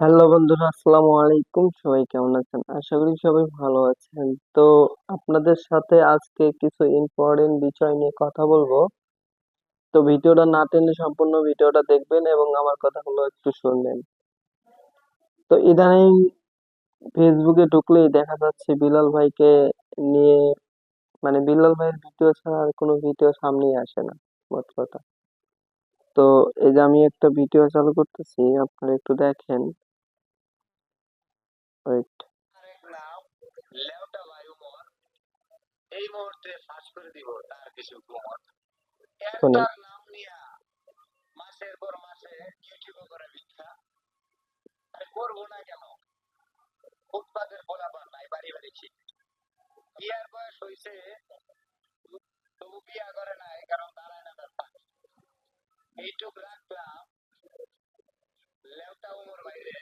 Hello বন্ধুরা, আসসালামু আলাইকুম। সবাই কেমন আছেন? আশা করি সবাই ভালো আছেন। তো আপনাদের সাথে আজকে কিছু ইম্পর্টেন্ট বিষয় নিয়ে কথা বলব। তো ভিডিওটা না টেনে সম্পূর্ণ ভিডিওটা দেখবেন এবং আমার কথাগুলো একটু শুনবেন। তো ইদানিং ফেসবুকে ঢুকলেই দেখা যাচ্ছে বিলাল ভাইকে নিয়ে মানে বিলাল ভাইয়ের ভিডিও ছাড়া আর কোনো ভিডিও সামনেই আসে না, মোট কথা। তো এই যে আমি একটা ভিডিও চালু করতেছি আপনারা একটু দেখেন। ওয়েট আরেক নাম লেউটা বায়ুমর এই মুহূর্তে ফাঁস করে দিব তার কিছু গুমর শোনেন। নাম নিয়া মাসের পর মাসে ইউটিউব করে ভিক্ষা আরে করব না কেন ফুটপাতের পোলাপান নাই বাড়ি বাড়ি ছিল বিয়ার বয়স হইছে তবু বিয়া করে নাই কারণ দাঁড়ায় না রাখলাম লেউটা উমর বাইরে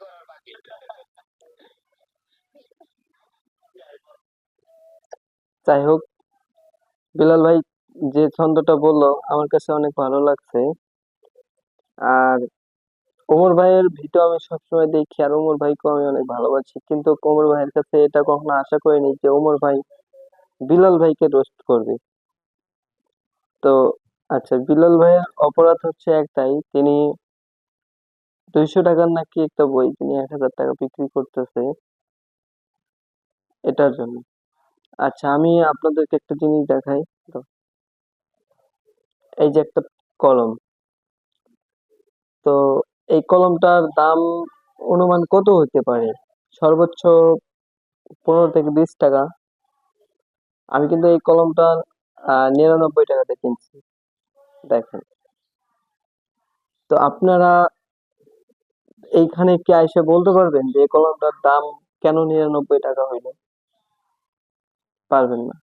করার বাকি যাই হোক বিলাল ভাই যে ছন্দটা বলল, আমার কাছে অনেক ভালো লাগছে। আর ওমর ভাইয়ের ভিডিও আমি সবসময় দেখি, আর ওমর ভাইকেও আমি অনেক ভালোবাসি। কিন্তু ওমর ভাইয়ের কাছে এটা কখনো আশা করিনি যে ওমর ভাই বিলাল ভাইকে রোস্ট করবে। তো আচ্ছা বিলাল ভাইয়ের অপরাধ হচ্ছে একটাই। তিনি দুইশো টাকার নাকি একটা বই তিনি এক হাজার টাকা বিক্রি করতেছে এটার জন্য। আচ্ছা আমি আপনাদেরকে একটা জিনিস দেখাই। এই যে একটা কলম। তো এই কলমটার দাম অনুমান কত হতে পারে? সর্বোচ্চ পনেরো থেকে বিশ টাকা। আমি কিন্তু এই কলমটা আহ, নিরানব্বই টাকাতে কিনছি। দেখেন। তো আপনারা এইখানে কি এসে বলতে পারবেন যে কলমটার দাম কেন নিরানব্বই টাকা হইল? পারবেন না।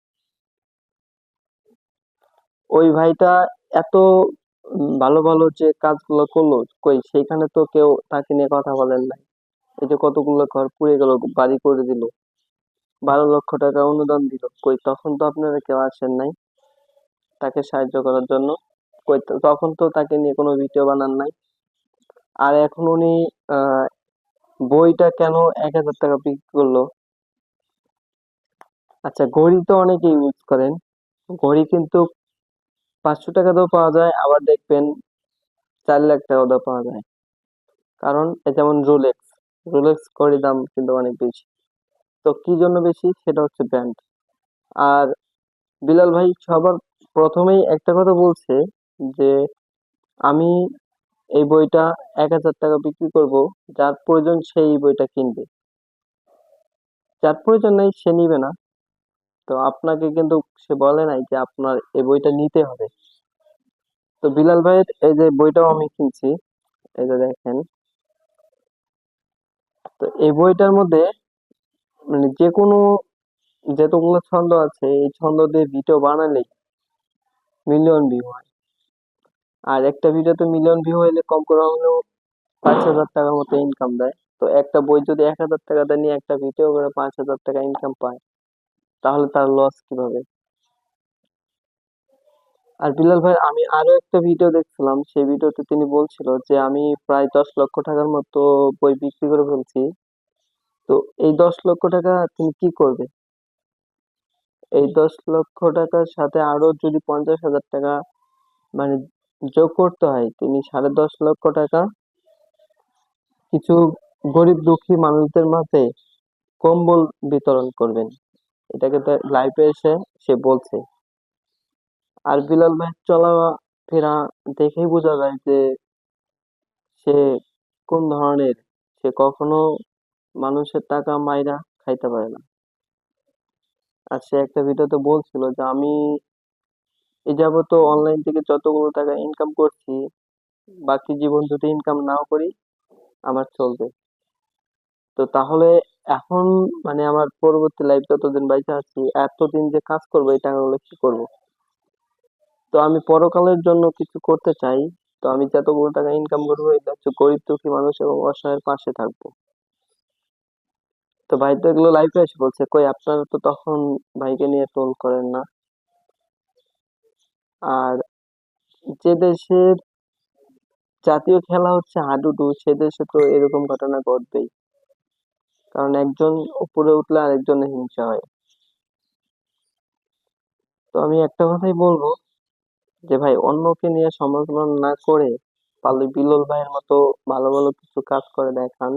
ওই ভাইটা এত ভালো ভালো যে কাজগুলো করল, কই সেখানে তো কেউ তাকে নিয়ে কথা বলেন নাই। এই যে কতগুলো ঘর পুড়ে গেল, বাড়ি করে দিল, বারো লক্ষ টাকা অনুদান দিল, কই তখন তো আপনারা কেউ আসেন নাই। তাকে সাহায্য করার জন্য তখন তো তাকে নিয়ে কোনো ভিডিও বানান নাই। আর এখন উনি বইটা কেন এক হাজার টাকা বিক্রি করল? আচ্ছা ঘড়ি তো অনেকে ইউজ করেন। ঘড়ি কিন্তু পাঁচশো টাকা টাকাতেও পাওয়া যায়, আবার দেখবেন চার লাখ টাকা টাকাতেও পাওয়া যায়। কারণ যেমন রোলেক্স রোলেক্স ঘড়ির দাম কিন্তু অনেক বেশি। তো কি জন্য বেশি? সেটা হচ্ছে ব্র্যান্ড আর বিলাল ভাই সবার প্রথমেই একটা কথা বলছে যে আমি এই বইটা এক হাজার টাকা বিক্রি করব, যার প্রয়োজন সে এই বইটা কিনবে। যার প্রয়োজন নেই, সে নিবে না। তো আপনাকে কিন্তু সে বলে নাই যে আপনার এই বইটা নিতে হবে। তো বিলাল ভাইয়ের এই যে বইটাও আমি কিনছি, এই যে দেখেন। তো এই বইটার মধ্যে মানে যে কোনো যতগুলো ছন্দ আছে, এই ছন্দ দিয়ে ভিডিও বানালেই মিলিয়ন ভিউ হয়। আর একটা ভিডিওতে মিলিয়ন ভিউ হইলে কম করে হলেও পাঁচ হাজার টাকার মতো ইনকাম দেয়। তো একটা বই যদি এক হাজার টাকা দিয়ে, নিয়ে একটা ভিডিও করে পাঁচ হাজার টাকা ইনকাম পায়, তাহলে তার লস কীভাবে? আর বিলাল ভাই, আমি আরও একটা ভিডিও দেখছিলাম, সেই ভিডিওতে তিনি বলছিল যে, আমি প্রায় দশ লক্ষ টাকার মতো বই বিক্রি করে ফেলছি। তো এই দশ লক্ষ টাকা তিনি কি করবে? এই দশ লক্ষ টাকার সাথে আরও যদি পঞ্চাশ হাজার টাকা মানে যোগ করতে হয়, তিনি সাড়ে দশ লক্ষ টাকা কিছু গরিব দুঃখী মানুষদের মাঝে কম্বল বিতরণ করবেন। এটাকে লাইভে এসে সে বলছে। আর বিলাল ভাই চলা ফেরা দেখেই বোঝা যায় যে সে কোন ধরনের, সে কখনো মানুষের টাকা মাইরা খাইতে পারে না। আর সে একটা ভিডিওতে বলছিল যে, আমি এ যাবত অনলাইন থেকে যতগুলো টাকা ইনকাম করছি, বাকি জীবন যদি ইনকাম নাও করি, আমার চলবে। তো তাহলে এখন মানে আমার পরবর্তী লাইফ যতদিন বাইচে আছি, এতদিন যে কাজ করব, এই টাকাগুলো কি করব? তো আমি পরকালের জন্য কিছু করতে চাই, তো আমি যতগুলো টাকা ইনকাম করব, এটা হচ্ছে গরিব দুঃখী মানুষ এবং অসহায়ের পাশে থাকব। তো ভাই তো এগুলো লাইফে এসে বলছে, কই, আপনারা তো তখন ভাইকে নিয়ে টোল করেন না। আর যে দেশের জাতীয় খেলা হচ্ছে হাডুডু, সে দেশে তো এরকম ঘটনা ঘটবেই। কারণ একজন উপরে উঠলে আরেকজনের হিংসা হয়। তো আমি একটা কথাই বলব যে, ভাই, অন্যকে নিয়ে সমালোচনা না করে পারলে বিলল ভাইয়ের মতো ভালো ভালো কিছু কাজ করে দেখান।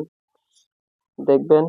দেখবেন